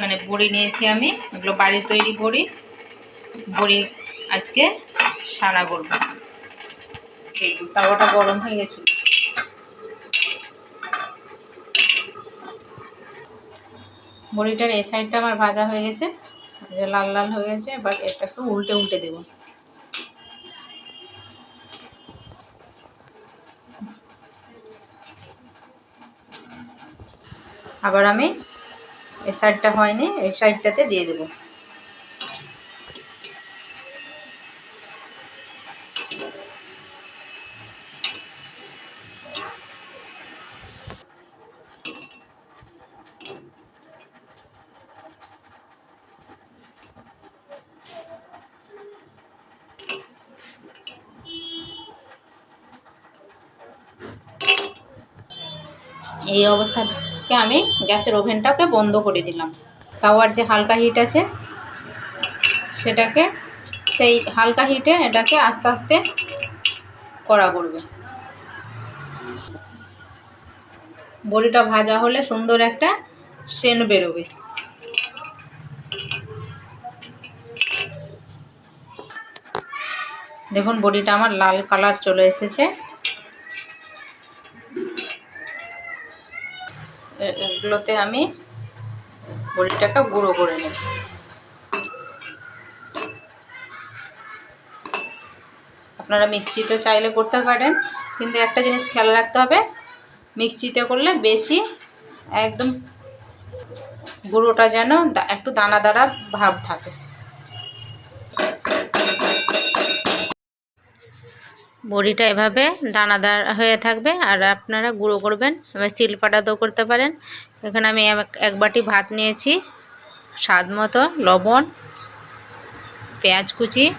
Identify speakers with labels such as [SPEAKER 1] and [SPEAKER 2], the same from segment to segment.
[SPEAKER 1] মানে বড়ি নিয়েছি আমি, এগুলো বাড়ির তৈরি বড়ি। বড়ি আজকে সানা করব। তাওয়াটা গরম হয়ে গেছিল বড়িটার এ সাইডটা আমার ভাজা হয়ে গেছে লাল লাল হয়ে গেছে, এবার একটু উল্টে উল্টে দেবো। আবার আমি এই সাইডটা হয়নি এই সাইডটাতে দিয়ে দেবো। এই অবস্থাকে আমি গ্যাসের ওভেনটাকে বন্ধ করে দিলাম। তাওয়ার যে হালকা হিট আছে, সেটাকে সেই হালকা হিটে এটাকে আস্তে আস্তে করা করবে। বড়িটা ভাজা হলে সুন্দর একটা সেন বেরোবে। দেখুন, বড়িটা আমার লাল কালার চলে এসেছে এ- এগুলোতে আমি বড়িটাকে গুঁড়ো করে নেব। আপনারা মিক্সিতে চাইলে করতে পারেন, কিন্তু একটা জিনিস খেয়াল রাখতে হবে, মিক্সিতে করলে বেশি একদম গুঁড়োটা যেন একটু দানা দানা ভাব থাকে। বড়িটা এভাবে দানাদার হয়ে থাকবে আর আপনারা গুঁড়ো করবেন এবার শিলপাটাতেও করতে পারেন। এখানে আমি এক- বাটি ভাত নিয়েছি, স্বাদ মতো, লবণ, পেঁয়াজ কুচি।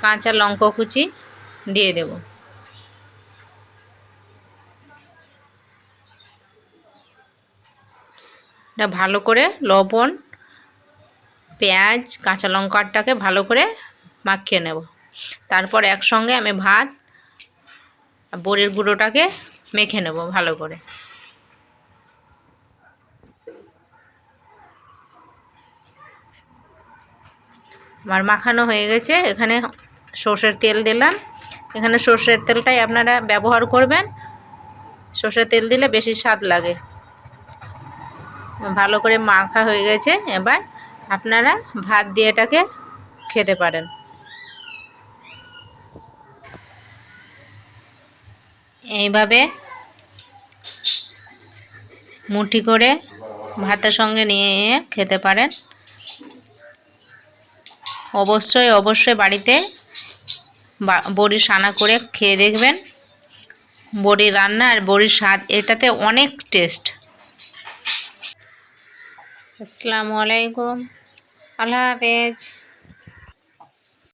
[SPEAKER 1] কাঁচা লঙ্কা কুচি দিয়ে দেব। এটা ভালো করে লবণ পেঁয়াজ, কাঁচা লঙ্কাটাকে ভালো করে মাখিয়ে নেব। তারপর একসঙ্গে আমি ভাত বড়ির গুঁড়োটাকে মেখে নেব ভালো করে। আমার মাখানো হয়ে গেছে, এখানে সর্ষের তেল দিলাম। এখানে সর্ষের তেলটাই আপনারা ব্যবহার করবেন। সর্ষের তেল দিলে বেশি স্বাদ লাগে। ভালো করে মাখা হয়ে গেছে, এবার আপনারা ভাত দিয়ে এটাকে খেতে পারেন। এইভাবে মুঠি করে ভাতের সঙ্গে নিয়ে খেতে পারেন। অবশ্যই অবশ্যই বাড়িতে বড়ি সানা করে খেয়ে দেখবেন। বড়ি রান্না আর বড়ির স্বাদ, এটাতে অনেক টেস্ট। আসসালামু আলাইকুম। আল্লাহ হাফেজ।